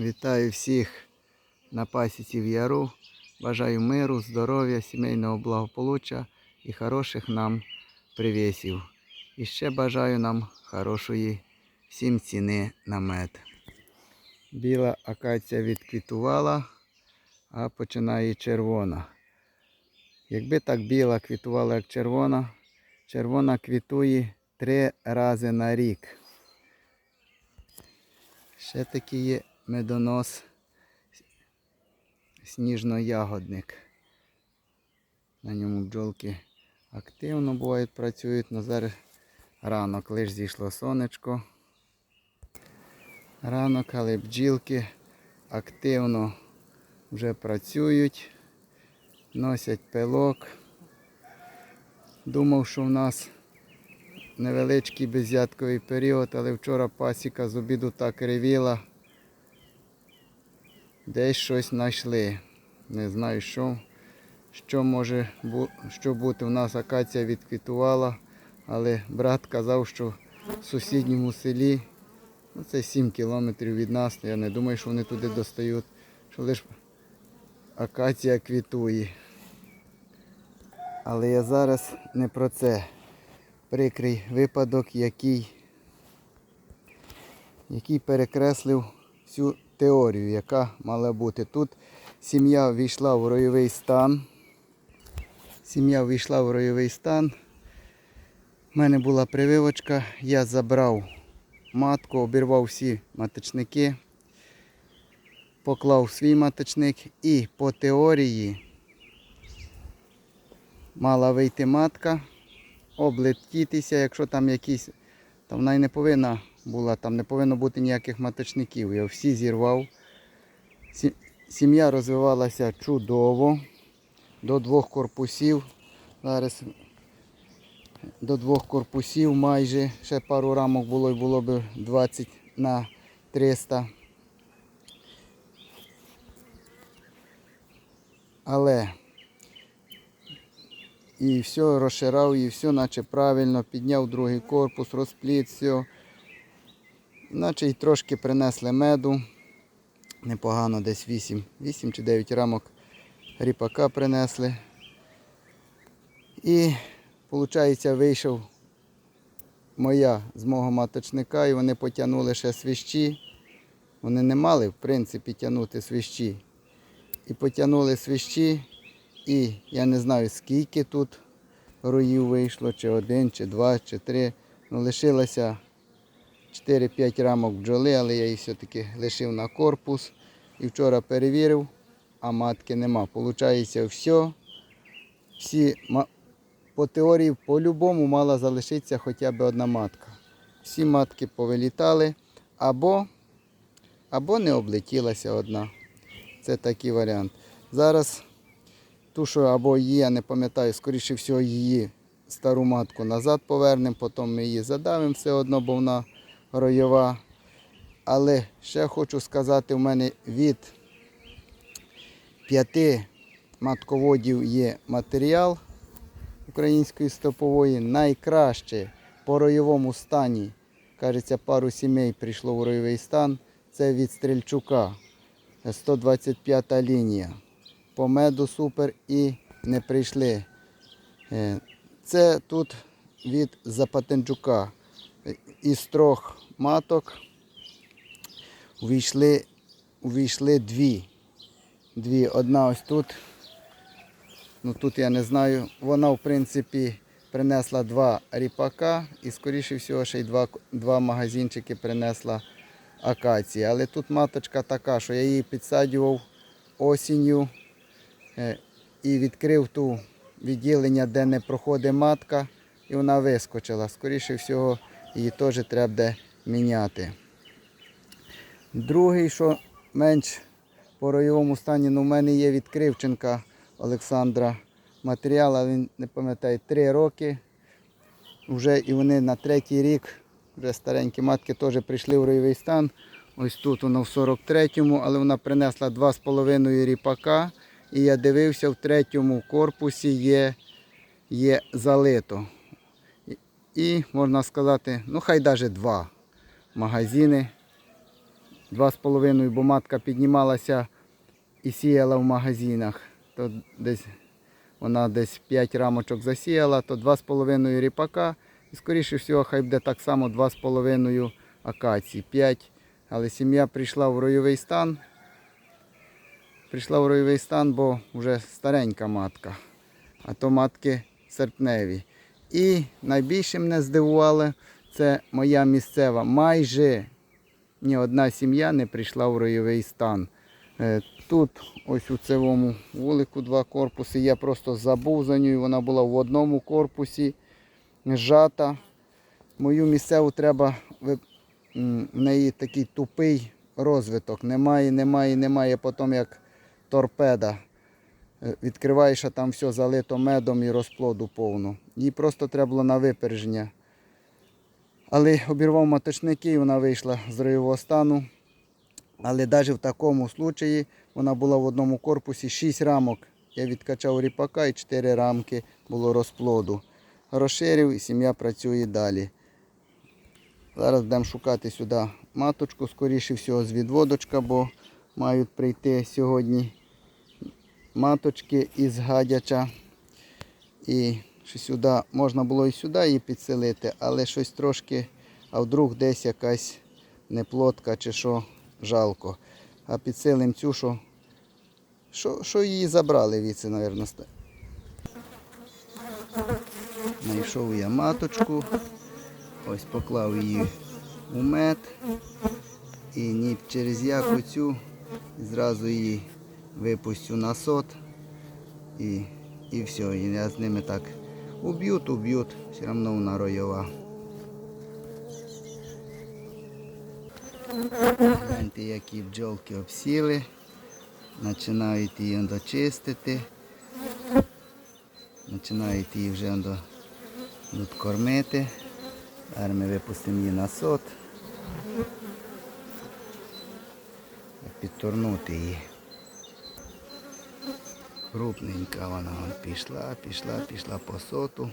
Вітаю всіх на пасіці в Яру. Бажаю миру, здоров'я, сімейного благополуччя і хороших нам привісів. І ще бажаю нам хорошої всім ціни на мед. Біла акація відквітувала, а починає червона. Якби так біла квітувала, як червона, червона квітує три рази на рік. Ще такий є медонос сніжно-ягодник. На ньому бджолки активно бувають, працюють, але зараз ранок лиш зійшло сонечко. Ранок, але бджілки активно вже працюють, носять пилок. Думав, що в нас невеличкий беззятковий період, але вчора пасіка з обіду так ревіла. Десь щось знайшли. Не знаю що. Що може що бути. У нас акація відквітувала, але брат казав, що в сусідньому селі, ну це 7 кілометрів від нас, я не думаю, що вони туди достають, що лише акація квітує. Але я зараз не про це прикрий випадок, який, який перекреслив всю теорію, яка мала бути. Тут сім'я війшла в ройовий стан. Сім'я війшла в ройовий стан. У мене була прививочка, я забрав матку, обірвав всі маточники, поклав свій маточник і по теорії мала вийти матка облетітися, якщо там якісь, там вона й не повинна була, там не повинно бути ніяких маточників. Я всі зірвав. Сім'я розвивалася чудово. До двох корпусів. Зараз до двох корпусів майже. Ще пару рамок було і було б 20 на 300. Але і все розширав, і все наче правильно, підняв другий корпус, розпліт, все. Наче й трошки принесли меду. Непогано, десь 8, 8 чи 9 рамок ріпака принесли. І, виходить, вийшов моя з мого маточника, і вони потягнули ще свищі. Вони не мали, в принципі, тягнути свищі. І потягнули свищі. І я не знаю, скільки тут роїв вийшло, чи один, чи два, чи три. Ну, лишилося 4-5 рамок бджоли, але я її все-таки лишив на корпус. І вчора перевірив, а матки нема. Получається, все. Всі по теорії по-любому мала залишитися хоча б одна матка. Всі матки повилітали або, або не облетілася одна. Це такий варіант. Зараз ту, що або її, я не пам'ятаю, скоріше всього, її стару матку назад повернемо, потім ми її задавимо все одно, бо вона ройова. Але ще хочу сказати, у мене від п'яти матководів є матеріал української стопової. Найкраще по ройовому стані, кажеться, пару сімей прийшло в ройовий стан. Це від Стрельчука. 125 лінія по меду супер і не прийшли. Е, Це тут від Запатенчука. Із трьох маток увійшли, увійшли дві. Дві. Одна ось тут. Ну тут я не знаю. Вона, в принципі, принесла два ріпака і, скоріше всього, ще й два, два магазинчики принесла акації. Але тут маточка така, що я її підсаджував осінню е, і відкрив ту відділення, де не проходить матка, і вона вискочила. Скоріше всього, її теж треба буде міняти. Другий, що менш по ройовому стані, ну, в мене є від Кривченка Олександра матеріал, а він не пам'ятає, 3 роки. Вже і вони на третій рік, вже старенькі матки теж прийшли в ройовий стан. Ось тут воно в 43-му, але вона принесла 2,5 ріпака. І я дивився, в третьому корпусі є, є залито. І, можна сказати, ну хай навіть два магазини 2,5, бо матка піднімалася і сіяла в магазинах. То десь вона десь 5 рамочок засіяла, то 2,5 ріпака. І скоріше всього, хай буде так само 2,5 акації. 5. Але сім'я прийшла в ройовий стан. Прийшла в ройовий стан, бо вже старенька матка. А то матки серпневі. І найбільше мене здивувало, це моя місцева. Майже ні одна сім'я не прийшла в ройовий стан. Е, Тут, ось у цьому вулику, два корпуси. Я просто забув за нею. Вона була в одному корпусі зжата. Мою місцеву треба в неї такий тупий розвиток. Немає, немає, немає. Потім як торпеда. Е, Відкриваєш, а там все залито медом і розплоду повно. Їй просто треба було на випередження. Але обірвав маточники і вона вийшла з ройового стану. Але навіть в такому случаї вона була в одному корпусі 6 рамок. Я відкачав ріпака і 4 рамки було розплоду. Розширив і сім'я працює далі. Зараз будемо шукати сюди маточку, скоріше всього, з відводочка, бо мають прийти сьогодні маточки із гадяча. І сюди можна було і сюди її підселити, але щось трошки, а вдруг десь якась неплотка чи що жалко. А підселим цю, що, що, що її забрали віце, мабуть. Знайшов я маточку, ось поклав її у мед і ні через яку цю зразу її випустю на сот і, і все. І я з ними так уб'ють, уб'ють, все одно вона ройова. Гляньте, які бджолки обсіли. Починають її дочистити. Починають її вже кормити. Зараз ми випустимо її на сот. Підторнути її. Крупненька вона пішла, пішла, пішла по соту.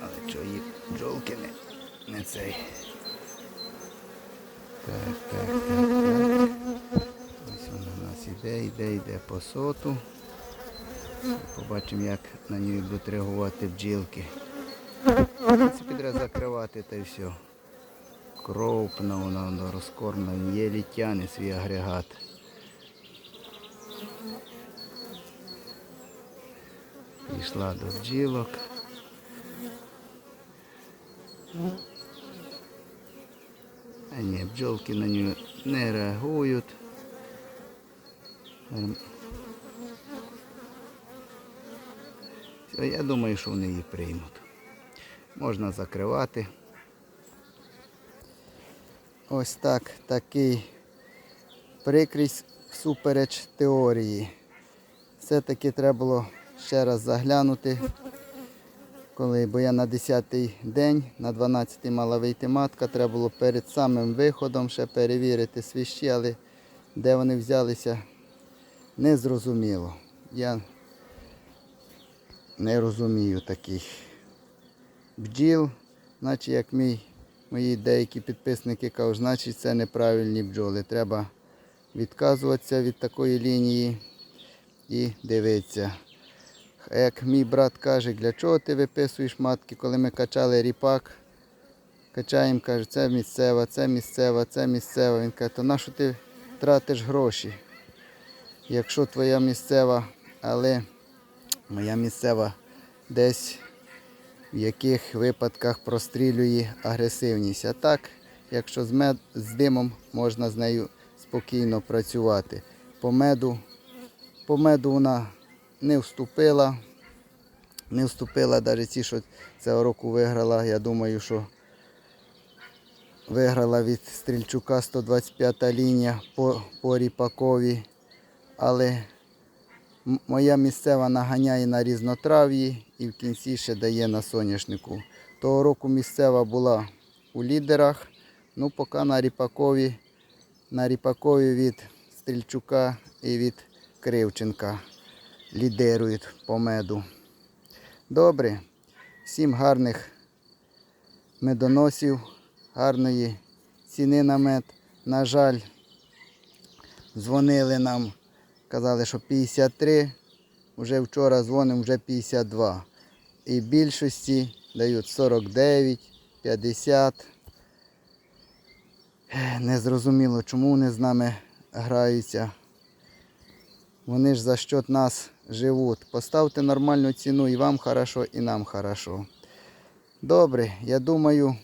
Але що її бджолки не, не цей. Так, так, так, так. Ось вона у нас іде, йде, йде по соту. Побачимо, як на ній будуть реагувати бджілки. Треба закривати та й все. Кропна вона, вона розкормлена, єлі тяне свій агрегат. Пішла до бджілок. А ні, бджолки на нього не реагують. Ем. Я думаю, що вони її приймуть. Можна закривати. Ось так, такий прикрість всупереч теорії. Все-таки треба було ще раз заглянути, коли, бо я на 10-й день, на 12-й мала вийти матка, треба було перед самим виходом ще перевірити свіщі, але де вони взялися, не зрозуміло. Я не розумію таких бджіл, наче як мій, мої деякі підписники кажуть, значить це неправильні бджоли. Треба відказуватися від такої лінії і дивитися. Як мій брат каже, для чого ти виписуєш матки, коли ми качали ріпак, качаємо, каже, це місцева, це місцева, це місцева. Він каже, то на що ти тратиш гроші? Якщо твоя місцева, але моя місцева десь в яких випадках прострілює агресивність. А так, якщо з, мед, з димом можна з нею спокійно працювати. По меду, по меду вона не вступила. Не вступила навіть ті, що цього року виграла. Я думаю, що виграла від Стрільчука 125 лінія по, по ріпакові. Але Моя місцева наганяє на різнотрав'ї і в кінці ще дає на соняшнику. Того року місцева була у лідерах, ну поки на ріпакові, на ріпакові від Стрільчука і від Кривченка лідирують по меду. Добре, всім гарних медоносів, гарної ціни на мед. На жаль, дзвонили нам, казали, що 53. Вже вчора дзвонимо, вже 52. І більшості дають 49, 50. Незрозуміло, чому вони з нами граються. Вони ж за счет нас живуть. Поставте нормальну ціну і вам хорошо, і нам хорошо. Добре, я думаю,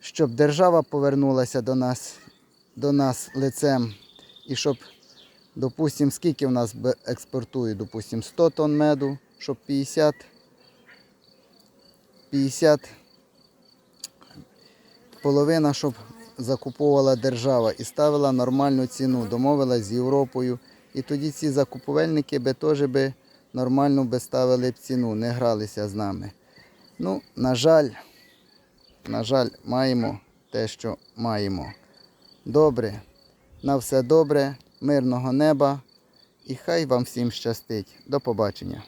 щоб держава повернулася до нас, до нас лицем і щоб, допустим, скільки в нас експортують, допустим, 100 тонн меду, щоб 50, 50 половина, щоб закуповувала держава і ставила нормальну ціну, домовилась з Європою. І тоді ці закупувальники би теж би нормально би ставили б ціну, не гралися з нами. Ну, на жаль, на жаль, маємо те, що маємо. Добре, на все добре, мирного неба і хай вам всім щастить. До побачення.